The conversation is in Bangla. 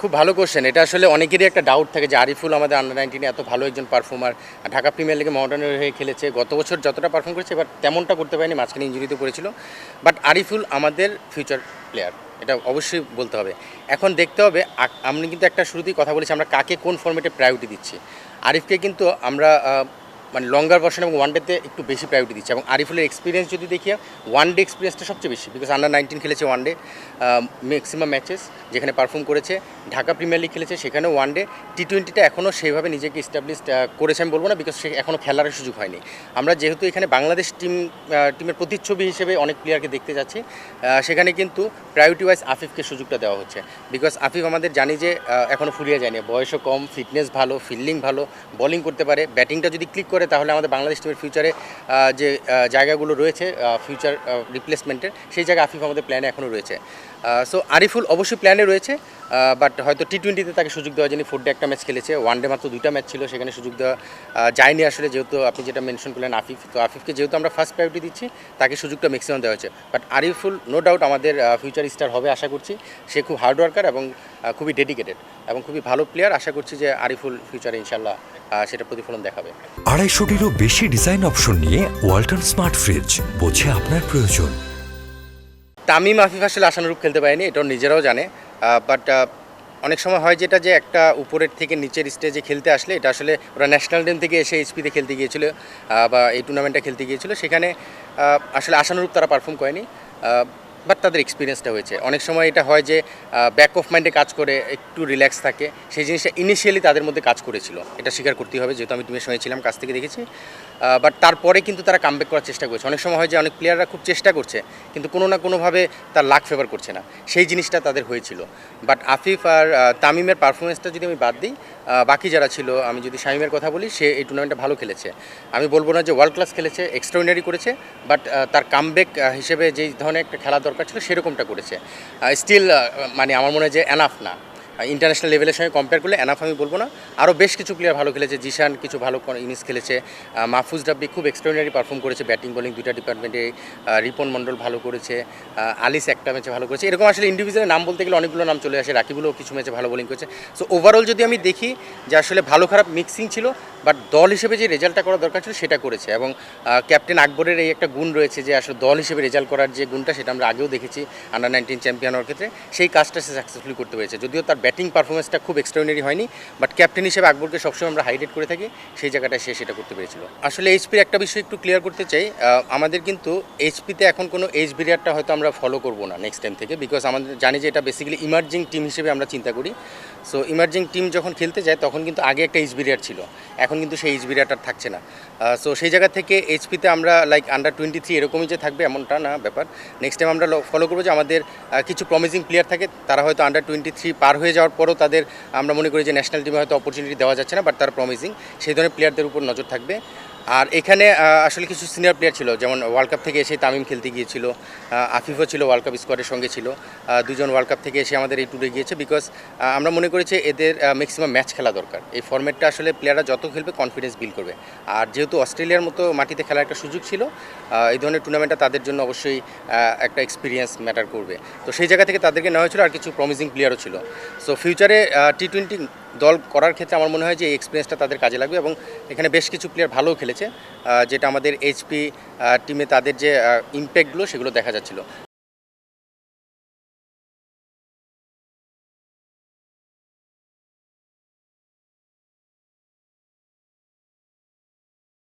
খুব ভালো কোশ্চেন এটা আসলে অনেকেরই একটা ডাউট থাকে যে আরিফুল আমাদের আন্ডার নাইনটিনে এত ভালো একজন পারফর্মার ঢাকা প্রিমিয়ার লিগে মডার্নের হয়ে খেলেছে, গত বছর যতটা পারফর্ম করেছে, এবার তেমনটা করতে পারেনি, মাঝখানে ইঞ্জুরিতে পড়েছিল বাট আরিফুল আমাদের ফিউচার প্লেয়ার এটা অবশ্যই বলতে হবে। এখন দেখতে হবে আমি কিন্তু একটা শুরুতেই কথা বলেছি, আমরা কাকে কোন ফর্মেটে প্রায়োরিটি দিচ্ছি। আরিফকে কিন্তু আমরা মানে লঙ্গার ভার্সন এবং ওয়ান ডেতে একটু বেশি প্রায়োরিটি দিচ্ছে। এবং আরিফুলের এক্সপিরিয়েন্স যদি দেখি ওয়ান ডে এক্সপিরিয়েন্সটা সবচেয়ে বেশি বিকজ আন্ডার নাইনটিন খেলেছে ওয়ান ডে ম্যাক্সিমাম ম্যাচেস যেখানে পারফর্ম করেছে, ঢাকা প্রিমিয়ার লিগ খেলেছে, সেখানেও ওয়ান ডে টি টোয়েন্টিটা এখনও সেইভাবে নিজেকে ইস্টাবলিশ করেছে আমি বলব না বিকজ সে এখনও খেলার সুযোগ হয়নি। আমরা যেহেতু এখানে বাংলাদেশ টিম টিমের প্রতিচ্ছবি হিসেবে অনেক প্লেয়ারকে দেখতে যাচ্ছি সেখানে কিন্তু প্রায়োরিটি ওয়াইজ আফিফকে সুযোগটা দেওয়া হচ্ছে। বিকজ আফিফ আমাদের জানি যে এখনও ফুরিয়ে যায়নি। বয়সও কম ফিটনেস ভালো ফিল্ডিং ভালো বোলিং করতে পারে। ব্যাটিংটা যদি ক্লিক করে তাহলে আমাদের বাংলাদেশ টিমের ফিউচারে যে জায়গাগুলো রয়েছে ফিউচার রিপ্লেসমেন্টের সেই জায়গায় আফিফ আমাদের প্ল্যানে এখনও রয়েছে। সো আরিফুল অবশ্যই প্ল্যানে রয়েছে বাট হয়তো টি টোয়েন্টিতে তাকে সুযোগ দেওয়া যায়নি ফোর ডে একটা ম্যাচ খেলেছে। ওয়ান ডে মাত্র দুইটা ম্যাচ ছিল, সেখানে সুযোগ দেওয়া যায়নি আসলে, যেহেতু আপনি যেটা মেনশন করলেন আফিফ। তো আফিফকে যেহেতু আমরা ফার্স্ট প্রায়োরিটি দিচ্ছি, তাকে সুযোগটা ম্যাক্সিমাম দেওয়া হয়েছে। বাট আরিফুল নো ডাউট আমাদের ফিউচার স্টার হবে আশা করছি। সে খুব হার্ড ওয়ার্কার এবং খুবই ডেডিকেটেড এবং খুবই ভালো প্লেয়ার আশা করছি যে আরিফুল ফিউচারে ইনশাল্লাহ সেটা প্রতিফলন দেখাবে। আড়াইশোটিরও বেশি ডিজাইন অপশন নিয়ে ওয়ালটন স্মার্ট ফ্রিজ বোঝে আপনার প্রয়োজন। তামিম আফিফ আসলে আশানুরূপ খেলতে পারেনি এটাও নিজেরাও জানে। বাট অনেক সময় হয় যেটা যে একটা উপরের থেকে নিচের স্টেজে খেলতে আসলে এটা আসলে ওরা ন্যাশনাল টিম থেকে এসে এইচপিতে খেলতে গিয়েছিল বা এই টুর্নামেন্টে খেলতে গিয়েছিল। সেখানে আসলে আশানুরূপ তারা পারফর্ম করেনি। বাট তাদের এক্সপিরিয়েন্সটা হয়েছে। অনেক সময় এটা হয় যে ব্যাক অফ মাইন্ডে কাজ করে, একটু রিল্যাক্স থাকে, সেই জিনিসটা ইনিশিয়ালি তাদের মধ্যে কাজ করেছিল। এটা স্বীকার করতেই হবে, যেহেতু আমি টিমের সঙ্গে ছিলাম কাছ থেকে দেখেছি। বাট তারপরে কিন্তু তারা কামব্যাক করার চেষ্টা করেছে। অনেক সময় হয় যে, অনেক প্লেয়াররা খুব চেষ্টা করছে, কিন্তু কোনো না কোনোভাবে তার লাক ফেভার করছে না। সেই জিনিসটা তাদের হয়েছিল। বাট আফিফ আর তামিমের পারফরমেন্সটা যদি আমি বাদ দিই বাকি যারা ছিল, আমি যদি শামিমের কথা বলি, সে এই টুর্নামেন্টটা ভালো খেলেছে। আমি বলব না যে ওয়ার্ল্ড ক্লাস খেলেছে এক্সট্রাঅর্ডিনারি করেছে বাট তার কামব্যাক হিসেবে যেই ধরনের একটা খেলা দরকার ছিল সেরকমটা করেছে। স্টিল মানে আমার মনে হয় যে এনাফ না। ইন্টারন্যাশনাল লেভেলের সঙ্গে কম্পেয়ার করলে এনাফ আমি বলব না। আরও বেশ কিছু প্লেয়ার ভালো খেলেছে, জিশান কিছু ভালো ইনিংস খেলেছে। মাহফুজ ডাব্বি খুব এক্সট্রাঅর্ডিনারি পারফর্ম করেছে ব্যাটিং বোলিং দুইটা ডিপার্টমেন্টে রিপন মণ্ডল ভালো করেছে আলিস একটা ম্যাচে ভালো করেছে। এরকম আসলে ইন্ডিভিজুয়ালের নাম বলতে গেলে অনেকগুলো নাম চলে আসে। রাকিবুলও কিছু ম্যাচে ভালো বোলিং করেছে। সো ওভারঅল যদি আমি দেখি যে আসলে ভালো খারাপ মিক্সিং ছিল বাট দল হিসেবে যে রেজাল্টটা করা দরকার ছিল সেটা করেছে এবং ক্যাপ্টেন আকবরের এই একটা গুণ রয়েছে যে আসলে দল হিসেবে রেজাল্ট করার যে গুণটা সেটা আমরা আগেও দেখেছি আন্ডার নাইনটিন চ্যাম্পিয়ন হওয়ার ক্ষেত্রে। সেই কাজটা সে সাকসেসফুলি করতে পেরেছে। যদিও তার ব্যাটিং পারফরমেন্সটা খুব এক্সট্রাঅর্ডিনারি হয়নি বাট ক্যাপ্টেন হিসেবে আকবরকে সবসময় আমরা হাইলাইট করে থাকি, সেই জায়গাটায় সে সেটা করতে পেরেছিল। আসলে এইচপির একটা বিষয় একটু ক্লিয়ার করতে চাই আমাদের কিন্তু এইচপিতে এখন কোনো এইচ বিরিয়ারটা হয়তো আমরা ফলো করব না নেক্সট টাইম থেকে বিকজ আমাদের জানি যে এটা বেসিক্যালি ইমার্জিং টিম হিসেবে আমরা চিন্তা করি। সো ইমার্জিং টিম যখন খেলতে যায়, তখন কিন্তু আগে একটা এইচ বিরিয়ার ছিল। এখন কিন্তু সেই এইচ বিরিয়ারটা থাকছে না। সো সেই জায়গা থেকে এইচপিতে আমরা লাইক আন্ডার টোয়েন্টি থ্রি এরকমই যে থাকবে, এমনটা না ব্যাপার। নেক্সট টাইম আমরা ফলো করব যে আমাদের কিছু প্রমিজিং প্লেয়ার থাকে, তারা হয়তো আন্ডার টোয়েন্টি থ্রি পার হয়ে যাওয়ার পরও তাদের আমরা মনে করি যে ন্যাশনাল টিমে হয়তো অপরচুনিটি দেওয়া যাচ্ছে না বাট তারা প্রমিজিং সেই ধরনের প্লেয়ারদের উপর নজর থাকবে। আর এখানে আসলে কিছু সিনিয়র প্লেয়ার ছিল, যেমন ওয়ার্ল্ড কাপ থেকে এসে তামিম খেলতে গিয়েছিল আফিফও ছিল ওয়ার্ল্ড কাপ স্কোয়াডের সঙ্গে ছিল দুজন ওয়ার্ল্ড কাপ থেকে এসে আমাদের এই ট্যুরে গিয়েছে বিকজ আমরা মনে করেছি এদের ম্যাক্সিমাম ম্যাচ খেলা দরকার। এই ফর্ম্যাটটা আসলে প্লেয়াররা যত খেলবে কনফিডেন্স বিল্ড করবে। আর যেহেতু অস্ট্রেলিয়ার মতো মাটিতে খেলার একটা সুযোগ ছিল এই ধরনের টুর্নামেন্টটা তাদের জন্য অবশ্যই একটা এক্সপিরিয়েন্স ম্যাটার করবে। তো সেই জায়গা থেকে তাদেরকে নেওয়া হয়েছিল আর কিছু প্রমিজিং প্লেয়ারও ছিল। সো ফিউচারে টি টোয়েন্টি দল করার ক্ষেত্রে আমার মনে হয় যে এই এক্সপিরিয়েন্সটা তাদের কাজে লাগবে এবং এখানে বেশ কিছু প্লেয়ার ভালোও খেলেছে। যেটা আমাদের এইচপি টিমে তাদের যে ইম্প্যাক্টগুলো সেগুলো দেখা যাচ্ছিল।